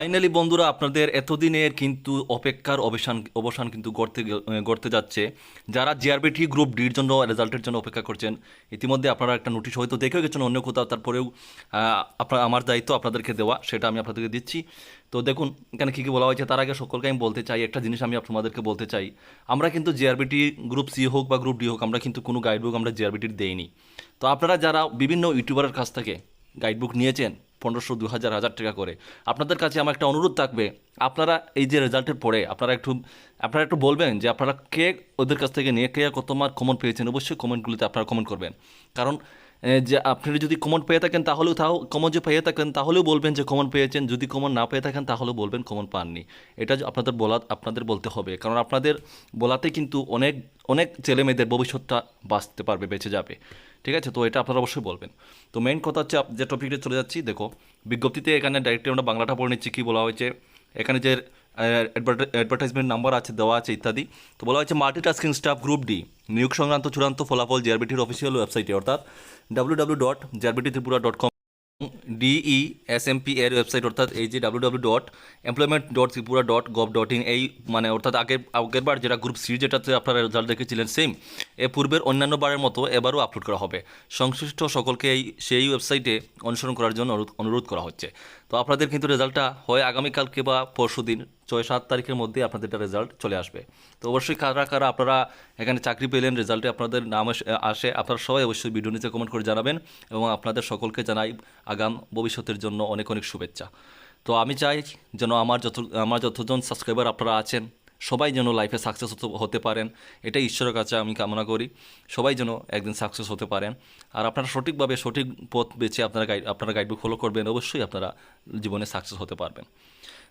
Finally বন্ধুরা, আপনাদের এতদিনের কিন্তু অপেক্ষার অবসান অবসান কিন্তু গড়তে গড়তে যাচ্ছে। যারা জিআরবিটি গ্রুপ ডির জন্য রেজাল্টের জন্য অপেক্ষা করছেন, ইতিমধ্যে আপনারা একটা নোটিশ হয়তো দেখেও গেছেন অন্য কোথাও, তারপরেও আপনার আমার দায়িত্ব আপনাদেরকে দেওয়া, সেটা আমি আপনাদেরকে দিচ্ছি। তো দেখুন, এখানে কী কী বলা হয়েছে, তার আগে সকলকে আমি বলতে চাই, একটা জিনিস আমি আপনাদেরকে বলতে চাই। আমরা কিন্তু জিআরবিটি গ্রুপ সি হোক বা গ্রুপ ডি হোক, আমরা কিন্তু কোনো গাইডবুক আমরা জিআরবিটির দেইনি। তো আপনারা যারা বিভিন্ন ইউটিউবারের কাছ থেকে গাইডবুক নিয়েছেন পনেরোশো দু হাজার হাজার টাকা করে। আপনাদের কাছে আমার একটা অনুরোধ থাকবে, আপনারা এই যে রেজাল্টের পরে আপনারা একটু আপনারা একটু বলবেন যে আপনারা কে ওদের কাছ থেকে নিয়ে কে কত মার্ক কমন পেয়েছেন? অবশ্যই কমেন্টগুলিতে আপনারা কমেন্ট করবেন। কারণ যে আপনি যদি কমন পেয়ে থাকেন তাহলেও তাও কমন যে পেয়ে থাকেন তাহলেও বলবেন যে কমন পেয়েছেন, যদি কমন না পেয়ে থাকেন তাহলেও বলবেন কমন পাননি। এটা আপনাদের বলা, আপনাদের বলতে হবে, কারণ আপনাদের বলাতে কিন্তু অনেক অনেক ছেলে মেয়েদের ভবিষ্যৎটা বাঁচতে পারবে, বেঁচে যাবে। ঠিক আছে? তো এটা আপনারা অবশ্যই বলবেন। তো মেইন কথা হচ্ছে যে টপিকটা চলে যাচ্ছি, দেখো, বিজ্ঞপ্তিতে এখানে ডাইরেক্টলি আমরা বাংলাটা পড়ে নিচ্ছি, কী বলা হয়েছে? এখানে যে অ্যাডভার্টাইজমেন্ট নাম্বার আছে, দেওয়া আছে, ইত্যাদি। তো বলা হয়েছে মাল্টিটাস্কিং স্টাফ গ্রুপ ডি নিয়োগ সংক্রান্ত চূড়ান্ত ফলাফল জিআরবিটির অফিসিয়াল ওয়েবসাইটে অর্থাৎ W W dot GRBT Tripura dot com DE S M P এর ওয়েবসাইট অর্থাৎ এই যে W W dot employment dot Tripura dot gov dot in এই মানে অর্থাৎ আগের আগের বার যেটা গ্রুপ সি যেটাতে আপনারা রেজাল্ট দেখেছিলেন সেম এ পূর্বের অন্যান্য বারের মতো এবারও আপলোড করা হবে। সংশ্লিষ্ট সকলকে এই, সেই ওয়েবসাইটে অনুসরণ করার জন্য অনুরোধ করা হচ্ছে। তো আপনাদের কিন্তু রেজাল্টটা হয় আগামীকালকে বা পরশু দিন, ছয় সাত তারিখের মধ্যে আপনাদের রেজাল্ট চলে আসবে। তো অবশ্যই কারা কারা আপনারা এখানে চাকরি পেলেন, রেজাল্টে আপনাদের নাম আসে আপনারা সবাই অবশ্যই ভিডিও নিচে কমেন্ট করে জানাবেন এবং আপনাদের সকলকে জানাই আগাম ভবিষ্যতের জন্য অনেক অনেক শুভেচ্ছা। তো আমি চাই যেন আমার যত, আমার যতজন সাবস্ক্রাইবার আপনারা আছেন সবাই যেন লাইফে সাকসেস হতে পারেন, এটাই ঈশ্বরের কাছে আমি কামনা করি। সবাই যেন একদিন সাকসেস হতে পারেন। আর আপনারা সঠিকভাবে সঠিক পথ বেছে আপনারা গাইড আপনারা গাইডবুক ফলো করবেন, অবশ্যই আপনারা জীবনে সাকসেস হতে পারবেন।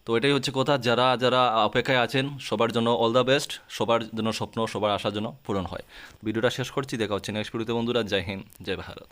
তো এটাই হচ্ছে কথা। যারা যারা অপেক্ষায় আছেন, সবার জন্য অল দ্য বেস্ট সবার জন্য স্বপ্ন, সবার আশার জন্য পূরণ হয়। ভিডিওটা শেষ করছি, দেখা হচ্ছে নেক্সট ভিডিওতে বন্ধুরা। জয় হিন্দ, জয় ভারত।